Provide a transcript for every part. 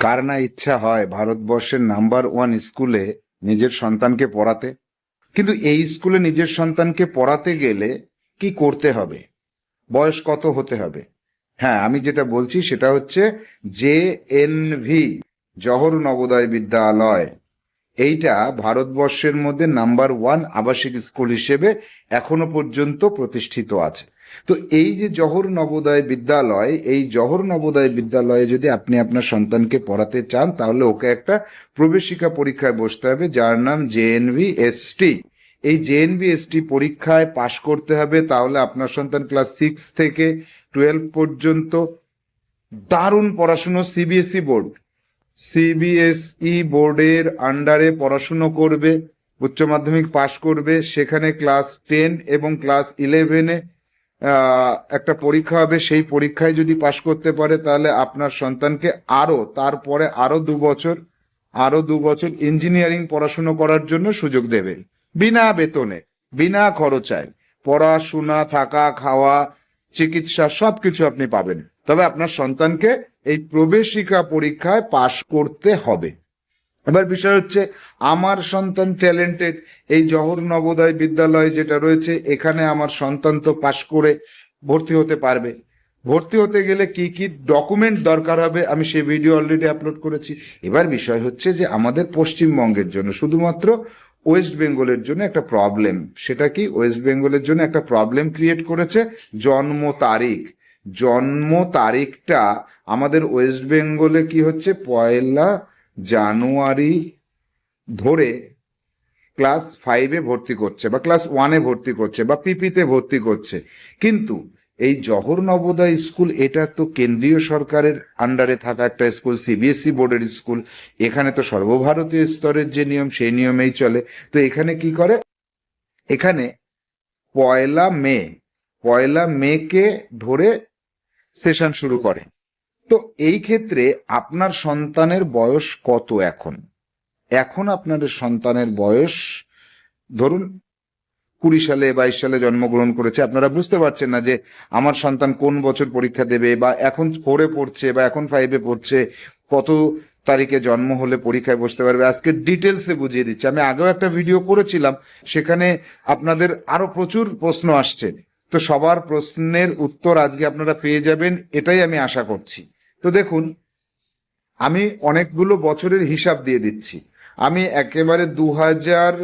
কার না ইচ্ছা হয় ভারতবর্ষের নাম্বার ওয়ান স্কুলে নিজের সন্তানকে পড়াতে? কিন্তু এই স্কুলে নিজের সন্তানকে পড়াতে গেলে কি করতে হবে? বয়স কত হতে হবে? হ্যাঁ আমি যেটা বলছি সেটা হচ্ছে J N V Jawahar Navodaya Vidyalaya. এইটা ভারতবর্ষের মধ্যে নাম্বার ওয়ান আবাসিক স্কুল হিসেবে এখনও পর্যন্ত প্রতিষ্ঠিত আছে। তো এই যে জহর নবোদয় বিদ্যালয়, এই জহর নবোদয় বিদ্যালয়ে যদি আপনি আপনার সন্তানকে পড়াতে চান, তাহলে ওকে একটা প্রবেশিকা পরীক্ষায় বসতে হবে, যার নাম জেএনভি এসটি এই জেএনভি এসটি পরীক্ষায় পাশ করতে হবে, তাহলে আপনার সন্তান ক্লাস সিক্স থেকে টুয়েলভ পর্যন্ত দারুণ পড়াশুনো সিবিএসই বোর্ড সিবিএসই বোর্ডের আন্ডারে পড়াশুনো করবে, উচ্চ মাধ্যমিক পাশ করবে, সেখানে ক্লাস টেন এবং ক্লাস ইলেভেনে একটা পরীক্ষা হবে। সেই পরীক্ষায় যদি পাশ করতে পারে, তাহলে আপনার সন্তানকে আরও তারপরে আরও দু বছর আরও দু বছর ইঞ্জিনিয়ারিং পড়াশুনো করার জন্য সুযোগ দেবে। বিনা বেতনে, বিনা খরচায়। পড়াশোনা, থাকা, খাওয়া, চিকিৎসা সব কিছু আপনি পাবেন। তবে আপনার সন্তানকে এই প্রবেশিকা পরীক্ষায় পাশ করতে হবে। এবার বিষয় হচ্ছে, আমার সন্তান ট্যালেন্টেড এই জহর নবোদয় বিদ্যালয় যেটা রয়েছে, এখানে আমার সন্তান তো পাশ করে ভর্তি হতে পারবে। ভর্তি হতে গেলে কি কি ডকুমেন্ট দরকার হবে, আমি সেই ভিডিও অলরেডি আপলোড করেছি। এবার বিষয় হচ্ছে যে, আমাদের পশ্চিমবঙ্গের জন্য, শুধুমাত্র ওয়েস্ট বেঙ্গলের জন্য একটা প্রবলেম সেটা কি? ওয়েস্ট বেঙ্গলের জন্য একটা প্রবলেম ক্রিয়েট করেছে জন্ম তারিখ। জন্ম তারিখটা আমাদের ওয়েস্ট বেঙ্গলে কি হচ্ছে? পয়লা জানুয়ারি ধরে ক্লাস ফাইভে ভর্তি করছে বা ক্লাস ওয়ানে ভর্তি করছে বা পিপিতে ভর্তি করছে। কিন্তু এই জহর নবোদয় স্কুল এটা তো কেন্দ্রীয় সরকারের আন্ডারে থাকা একটা স্কুল সিবিএসই বোর্ডের স্কুল। এখানে তো সর্বভারতীয় স্তরের যে নিয়ম, সেই নিয়মেই চলে। তো এখানে কি করে? এখানে পয়লা মে, পয়লা মেকে ধরে সেশন শুরু করে। তো এই ক্ষেত্রে আপনার সন্তানের বয়স কত এখন? এখন আপনার সন্তানের বয়স ধরুন কুড়ি সালে, বাইশ সালে জন্মগ্রহণ করেছে, আপনারা বুঝতে পারছেন না যে আমার সন্তান কোন বছর পরীক্ষা দেবে বা এখন ফোরে পড়ছে বা এখন ফাইভে পড়ছে, কত তারিখে জন্ম হলে পরীক্ষায় বসতে পারবে? আজকে ডিটেলসে বুঝিয়ে দিচ্ছে। আমি আগেও একটা ভিডিও করেছিলাম, সেখানে আপনাদের আরও প্রচুর প্রশ্ন আসছে। তো সবার প্রশ্নের উত্তর আজকে আপনারা পেয়ে যাবেন, এটাই আমি আশা করছি। তো দেখুন, আমি অনেকগুলো বছরের হিসাব দিয়ে দিচ্ছি। আমি একেবারে দু হাজার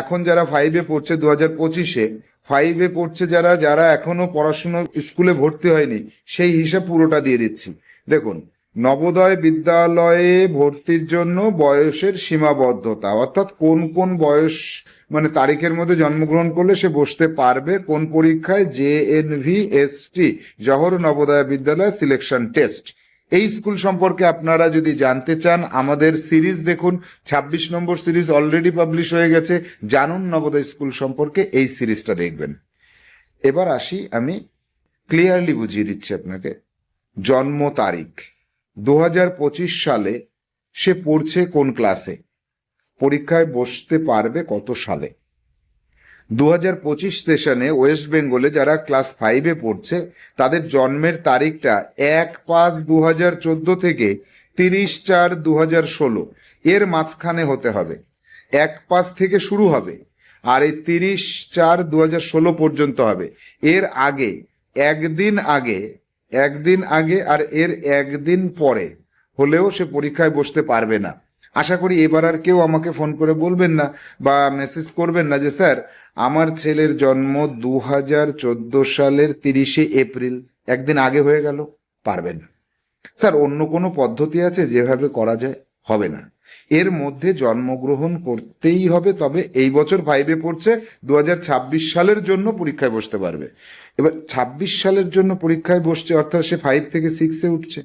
এখন যারা ফাইভে পড়ছে দু হাজার পঁচিশে ফাইভে পড়ছে যারা যারা এখনও পড়াশুনো স্কুলে ভর্তি হয়নি, সেই হিসাব পুরোটা দিয়ে দিচ্ছি। দেখুন নবোদয় বিদ্যালয়ে ভর্তির জন্য বয়সের সীমাবদ্ধতা। অর্থাৎ কোন কোন বয়স মানে তারিখের মধ্যে জন্মগ্রহণ করলে সে বসতে পারবে, কোন পরীক্ষায় J N V, S T Jawahar Navodaya Vidyalaya selection test. এই স্কুল সম্পর্কে আপনারা যদি জানতে চান, আমাদের সিরিজ দেখুন ২৬ নম্বর সিরিজ অলরেডি পাবলিশ হয়ে গেছে, জানুন নবোদয় স্কুল সম্পর্কে এই সিরিজটা দেখবেন। এবার আসি, আমি ক্লিয়ারলি বুঝিয়ে দিচ্ছি আপনাকে, জন্ম তারিখ। দু হাজার পঁচিশ সালে সে পড়ছে কোন ক্লাসে? পরীক্ষায় বসতে পারবে কত সালে? দু হাজার পঁচিশ সেশনে ওয়েস্ট বেঙ্গলে যারা ক্লাস ফাইভে পড়ছে, তাদের জন্মের তারিখটা এক পাঁচ দু হাজার চোদ্দ থেকে তিরিশ চার দু হাজার ষোলো। এর মাঝখানে হতে হবে। এক পাঁচ থেকে শুরু হবে। আর এই তিরিশ চার দু হাজার ষোলো পর্যন্ত হবে। এর আগে, একদিন আগে একদিন আগে আর এর একদিন পরে হলেও সে পরীক্ষায় বসতে পারবে না। আশা করি এবার আর কেউ আমাকে ফোন করে বলবেন না বা মেসেজ করবেন না যে, স্যার, আমার ছেলের জন্ম দু হাজার চোদ্দ সালের তিরিশে এপ্রিল। একদিন আগে হয়ে গেল, পারবেন স্যার, অন্য কোনো পদ্ধতি আছে যেভাবে করা যায়? হবে না। এর মধ্যে জন্মগ্রহণ করতেই হবে, তবে এই বছর ফাইভে পড়ছে দু হাজার ছাব্বিশ সালের জন্য পরীক্ষায় বসতে পারবে। এবার ২৬ সালের জন্য পরীক্ষায় বসছে, অর্থাৎ সে ফাইভ থেকে সিক্সে উঠছে।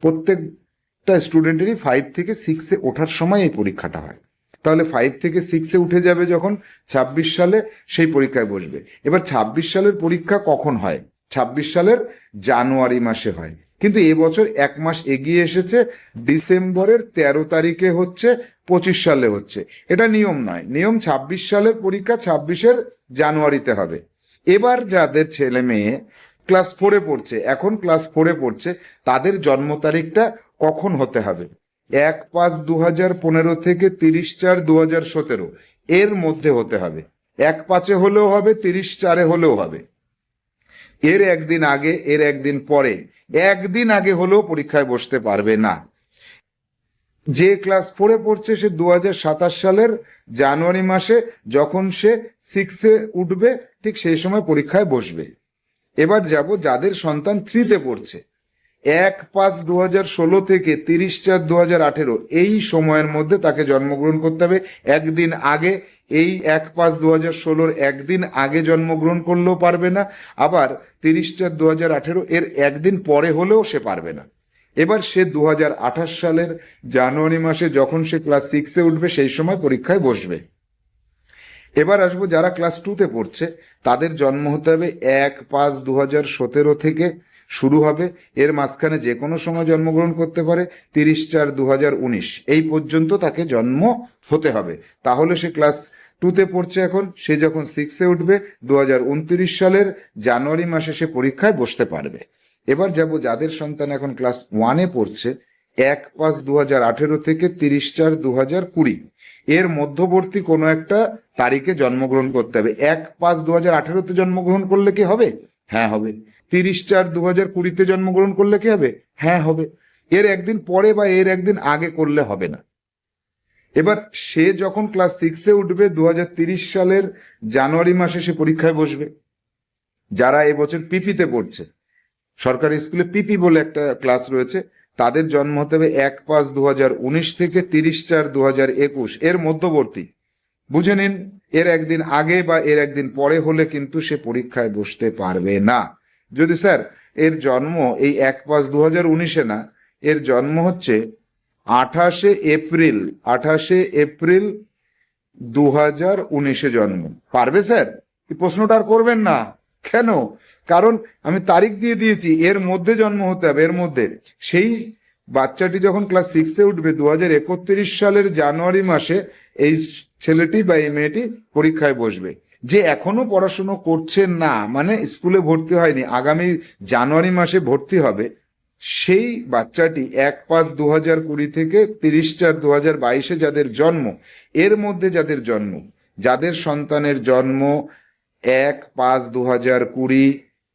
প্রত্যেকটা স্টুডেন্টেরই ফাইভ থেকে সিক্সে ওঠার সময় এই পরীক্ষাটা হয়। তাহলে ফাইভ থেকে সিক্সে উঠে যাবে যখন ২৬ সালে সেই পরীক্ষায় বসবে। এবার ২৬ সালের পরীক্ষা কখন হয়? ২৬ সালের জানুয়ারি মাসে হয়। কিন্তু এবছর এক মাস এগিয়ে এসেছে। ডিসেম্বরের তেরো তারিখে হচ্ছে, পঁচিশ সালে হচ্ছে। এটা নিয়ম নয়। নিয়ম ২৬ সালের পরীক্ষা, ছাব্বিশের জানুয়ারিতে হবে। এবার যাদের ছেলে মেয়ে ক্লাস ফোরে পড়ছে, এখন ক্লাস ফোরে পড়ছে, তাদের জন্ম তারিখটা কখন হতে হবে? এক পাঁচ দু হাজার পনেরো থেকে তিরিশ চার দু হাজার সতেরো। এর মধ্যে হতে হবে। এক পাঁচে হলেও হবে, তিরিশ চারে হলেও হবে। এর একদিন আগে, এর একদিন পরে। একদিন আগে হলেও পরীক্ষায় বসতে পারবে না। যে ক্লাস ফোরে পড়ছে সে দু হাজার সাতাশ সালের জানুয়ারি মাসে যখন সে সিক্সে উঠবে, ঠিক সেই সময় পরীক্ষায় বসবে। এবার যাব যাদের সন্তান থ্রিতে পড়ছে। এক পাঁচ দু ষোলো থেকে তিরিশ চার দু আঠেরো, এই সময়ের মধ্যে তাকে জন্মগ্রহণ করতে হবে। একদিন আগে এই এক পাঁচ দু হাজার ষোলোর একদিন আগে জন্মগ্রহণ করলেও পারবে না, আবার তিরিশ চার দু হাজার এর একদিন পরে হলেও সে পারবে না। এবার সে দু হাজার আঠাশ সালের জানুয়ারি মাসে যখন সে ক্লাস সিক্সে উঠবে, সেই সময় পরীক্ষায় বসবে। এবার আসব যারা ক্লাস টুতে পড়ছে, তাদের জন্ম হতে হবে এক পাঁচ দু হাজার সতেরো থেকে শুরু হবে। এর মাঝখানে যে কোনো সময় জন্মগ্রহণ করতে পারে, তিরিশ চার দু এই পর্যন্ত তাকে জন্ম হতে হবে। তাহলে সে ক্লাস টুতে পড়ছে এখন। সে যখন সিক্সে উঠবে দু হাজার উনত্রিশ সালের জানুয়ারি মাসে সে পরীক্ষায় বসতে পারবে। এবার যাব যাদের সন্তান এখন ক্লাস ওয়ানে পড়ছে, এক পাঁচ দু হাজার আঠেরো থেকে তিরিশ চার দু হাজার কুড়ি। এর মধ্যবর্তী কোনো একটা তারিখে জন্মগ্রহণ করতে হবে। এক পাঁচ দু হাজার আঠেরোতে জন্মগ্রহণ করলে কি হবে? হ্যাঁ হবে। তিরিশ চার দু হাজার কুড়িতে জন্মগ্রহণ করলে কি হবে? হ্যাঁ হবে। এর একদিন পরে বা এর একদিন আগে করলে হবে না। এবার সে যখন ক্লাস সিক্সে উঠবে দু সালের জানুয়ারি মাসে সে পরীক্ষায় বসবে। যারা এবছর পিপিতে পড়ছে, সরকারি স্কুলে পিপি বলে একটা ক্লাস রয়েছে, তাদের জন্ম হতে হবে এক পাঁচ দু থেকে তিরিশ চার দু একুশ। এর মধ্যবর্তী। বুঝে নিন, এর একদিন আগে বা এর একদিন পরে হলে কিন্তু সে পরীক্ষায় বসতে পারবে না। যদি স্যার, এর জন্ম এই এক পাঁচ দু হাজার উনিশে না, এর জন্ম হচ্ছে আঠাশে এপ্রিল আঠাশে এপ্রিল দু হাজার উনিশে জন্ম। পারবে স্যার? এই প্রশ্নটা আর করবেন না। কেন? কারণ আমি তারিখ দিয়ে দিয়েছি, এর মধ্যে জন্ম হতে হবে, এর মধ্যে। সেই বাচ্চাটি যখন ক্লাস সিক্সে উঠবে দু হাজার একত্রিশ সালের জানুয়ারি মাসে এই ছেলেটি বা এই মেয়েটি পরীক্ষায় বসবে। যে এখনও পড়াশুনো করছে না মানে স্কুলে ভর্তি হয়নি, আগামী জানুয়ারি মাসে ভর্তি হবে, সেই বাচ্চাটি এক পাঁচ দু হাজার কুড়ি থেকে তিরিশ চার দু হাজার বাইশে যাদের জন্ম, এর মধ্যে যাদের জন্ম, যাদের সন্তানের জন্ম এক পাঁচ দু হাজার কুড়ি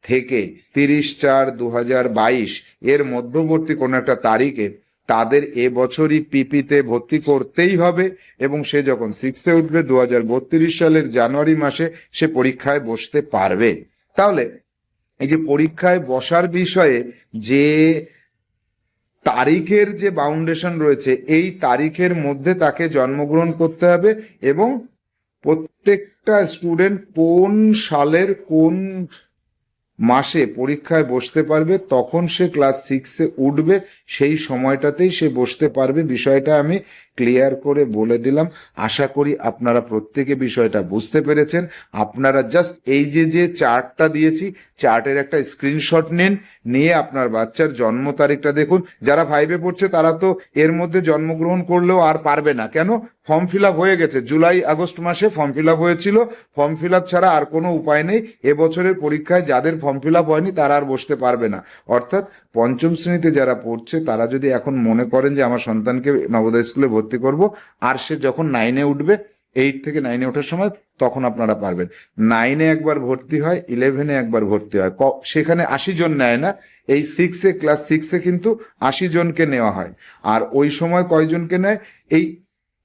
থেকে তিরিশ চার দু বাইশ এর মধ্যবর্তী কোনো একটা তারিখে তাদের এবছরই পিপিতে ভর্তি করতেই হবে এবং সে যখন সিক্সে উঠবে দু হাজার বত্রিশ সালের জানুয়ারি মাসে সে পরীক্ষায় বসতে পারবে। তাহলে এই যে পরীক্ষায় বসার বিষয়ে যে তারিখের যে বাউন্ডেশন রয়েছে, এই তারিখের মধ্যে তাকে জন্মগ্রহণ করতে হবে এবং প্রত্যেকটা স্টুডেন্ট কোন সালের কোন মাসে পরীক্ষায় বসতে পারবে, তখন সে ক্লাস সিক্সে উঠবে, সেই সময়টাতেই সে বসতে পারবে। বিষয়টা আমি ক্লিয়ার করে বলে দিলাম। আশা করি আপনারা প্রত্যেকে বিষয়টা বুঝতে পেরেছেন। আপনারা জাস্ট এই যে যে চার্টটা দিয়েছি চার্টের একটা স্ক্রিনশট নিন। নিয়ে আপনার বাচ্চার জন্ম তারিখটা দেখুন। যারা ফাইভে পড়ছে, তারা তো এর মধ্যে জন্মগ্রহণ করলেও আর পারবে না। কেন? ফর্ম ফিল হয়ে গেছে। জুলাই, আগস্ট মাসে ফর্ম ফিল হয়েছিল। ফর্ম ফিল ছাড়া আর কোনো উপায় নেই। এবছরের পরীক্ষায় যাদের ফর্ম ফিল হয়নি, তারা আর বসতে পারবে না। অর্থাৎ পঞ্চম শ্রেণীতে যারা পড়ছে, তারা যদি এখন মনে করেন যে, আমার সন্তানকে নবোদয় স্কুলে ভর্তি করব, আর সে যখন নাইনে উঠবে এইট থেকে নাইনে ওঠার সময় তখন আপনারা পারবেন। নাইনে একবার ভর্তি হয় ইলেভেনে একবার ভর্তি হয়। সেখানে আশি জন নেয় না। এই সিক্সে ক্লাস সিক্সে কিন্তু আশি জনকে নেওয়া হয়। আর ওই সময় কয়জনকে নেয়? এই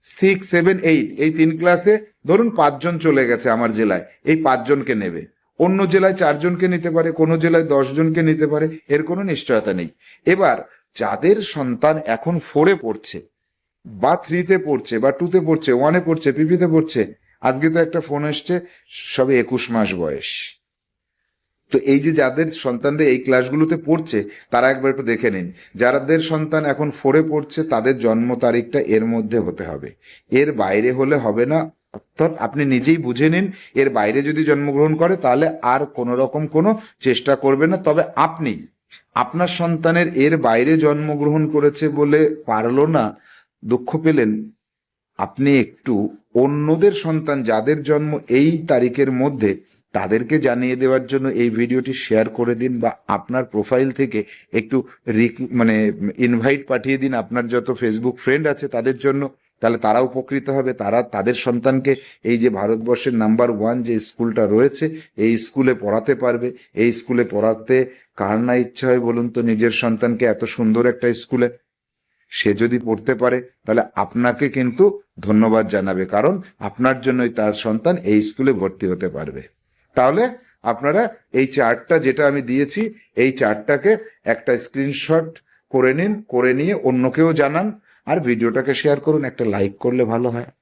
সিক্স সেভেন এইট এই তিন ক্লাসে ধরুন পাঁচজন চলে গেছে আমার জেলায়, এই পাঁচজনকে নেবে। অন্য জেলায় চারজনকে নিতে পারে, কোনো জেলায় দশ জনকে নিতে পারে, এর কোনো নিশ্চয়তা নেই। এবার যাদের সন্তান এখন ফোরে পড়ছে বা থ্রিতে পড়ছে, বা টুতে পড়ছে ওয়ানে পড়ছে পিপিতে পড়ছে, আজকে তো একটা ফোন এসছে, সবে একুশ মাস বয়স। তো এই যে যাদের সন্তানরা এই ক্লাসগুলোতে পড়ছে, তারা একবার একটু দেখে নিন। যাদের সন্তান এখন ফোরে পড়ছে, তাদের জন্ম তারিখটা এর মধ্যে হতে হবে। এর বাইরে হলে হবে না। অর্থাৎ আপনি নিজেই বুঝে নিন, এর বাইরে যদি জন্মগ্রহণ করে, তাহলে আর কোনো রকম কোনো চেষ্টা করবে না। তবে আপনি, আপনার সন্তানের এর বাইরে জন্মগ্রহণ করেছে বলে পারল না দুঃখ পেলেন? আপনি একটু অন্যদের সন্তান যাদের জন্ম এই তারিখের মধ্যে তাদেরকে জানিয়ে দেওয়ার জন্য এই ভিডিওটি শেয়ার করে দিন বা আপনার প্রোফাইল থেকে একটু মানে ইনভাইট পাঠিয়ে দিন। আপনার যত ফেসবুক ফ্রেন্ড আছে তাদের জন্য, তাহলে তারা উপকৃত হবে। তারা তাদের সন্তানকে এই যে ভারতবর্ষের নাম্বার ওয়ান যে স্কুলটা রয়েছে, এই স্কুলে পড়াতে পারবে। এই স্কুলে পড়াতে কার না ইচ্ছা হয় বলুন তো, নিজের সন্তানকে এত সুন্দর একটা স্কুলে সে যদি পড়তে পারে, তাহলে আপনাকে কিন্তু ধন্যবাদ জানাবে, কারণ আপনার জন্যই তার সন্তান এই স্কুলে ভর্তি হতে পারবে। তাহলে আপনারা এই চার্টটা যেটা আমি দিয়েছি, এই চার্টটাকে একটা স্ক্রিনশট করে নিন, করে নিয়ে অন্যকেও জানান, আর ভিডিওটাকে শেয়ার করুন, একটা লাইক করলে ভালো হয়।